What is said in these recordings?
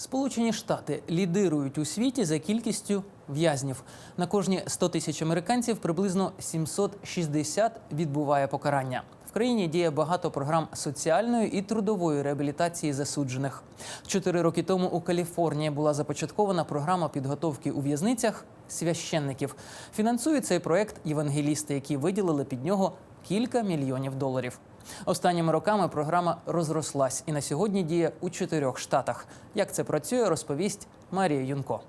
Сполучені Штати лідирують у світі за кількістю в'язнів. На кожні 100 тисяч американців приблизно 760 відбуває покарання. В країні діє багато програм соціальної і трудової реабілітації засуджених. Чотири роки тому у Каліфорнії була започаткована програма підготовки у в'язницях священників. Фінансує цей проект євангелісти, які виділили під нього кілька мільйонів доларів. Останніми роками програма розрослась і на сьогодні діє у чотирьох штатах. Як це працює, розповість Марія Юнко.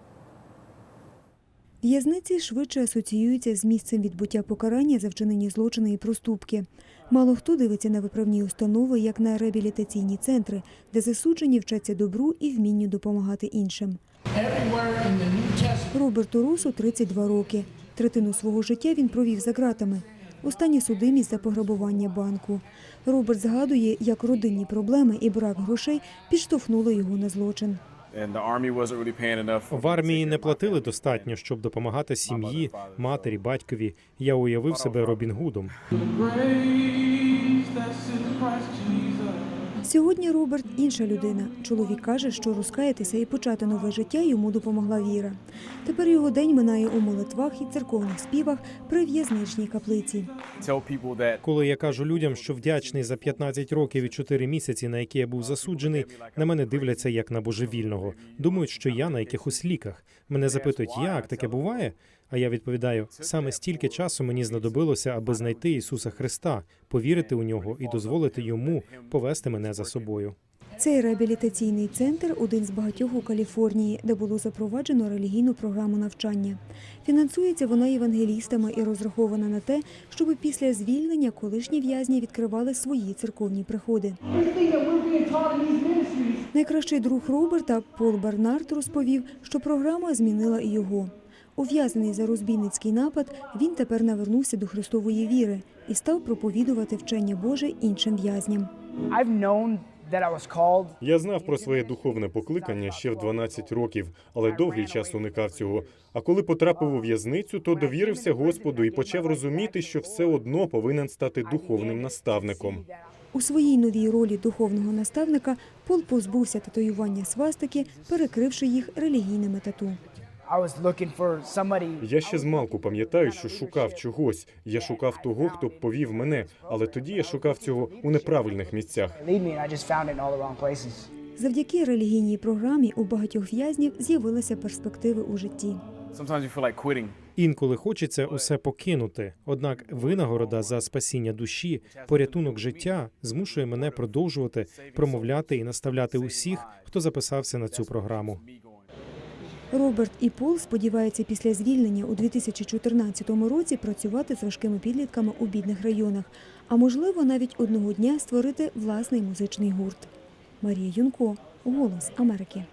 В'язниці швидше асоціюються з місцем відбуття покарання за вчинені злочини і проступки. Мало хто дивиться на виправні установи, як на реабілітаційні центри, де засуджені вчаться добру і вмінню допомагати іншим. Роберту Русу 32 роки. Третину свого життя він провів за ґратами. Остання судимість за пограбування банку. Роберт згадує, як родинні проблеми і брак грошей підштовхнули його на злочин. В армії не платили достатньо, щоб допомагати сім'ї, матері, батькові. Я уявив себе Робін Гудом. Сьогодні Роберт інша людина. Чоловік каже, що розкаятися і почати нове життя йому допомогла віра. Тепер його день минає у молитвах і церковних співах при в'язничній каплиці. Коли я кажу людям, що вдячний за 15 років і 4 місяці, на які я був засуджений, на мене дивляться як на божевільного. Думають, що я на якихось ліках. Мене запитують, як таке буває? А я відповідаю: саме стільки часу мені знадобилося, аби знайти Ісуса Христа, повірити у нього і дозволити йому повести мене за собою. Цей реабілітаційний центр один з багатьох у Каліфорнії, де було запроваджено релігійну програму навчання. Фінансується вона євангелістами і розрахована на те, щоб після звільнення колишні в'язні відкривали свої церковні приходи. Найкращий друг Роберта Пол Бернард розповів, що програма змінила і його. Ув'язнений за розбійницький напад, він тепер навернувся до Христової віри і став проповідувати вчення Боже іншим в'язням. Я знав про своє духовне покликання ще в 12 років, але довгий час уникав цього. А коли потрапив у в'язницю, то довірився Господу і почав розуміти, що все одно повинен стати духовним наставником. У своїй новій ролі духовного наставника Пол позбувся татуювання свастики, перекривши їх релігійними тату. I was looking for. Я ще змалку пам'ятаю, що шукав чогось. Я шукав того, хто б повів мене, але тоді я шукав цього у неправильних місцях. Завдяки релігійній програмі у багатьох в'язнів з'явилися перспективи у житті. sometimes you feel like quitting. Інколи хочеться усе покинути. Однак винагорода за спасіння душі, порятунок життя змушує мене продовжувати промовляти і наставляти усіх, хто записався на цю програму. Роберт і Пол сподіваються після звільнення у 2014 році працювати з важкими підлітками у бідних районах, а можливо навіть одного дня створити власний музичний гурт. Марія Юнко, Голос Америки.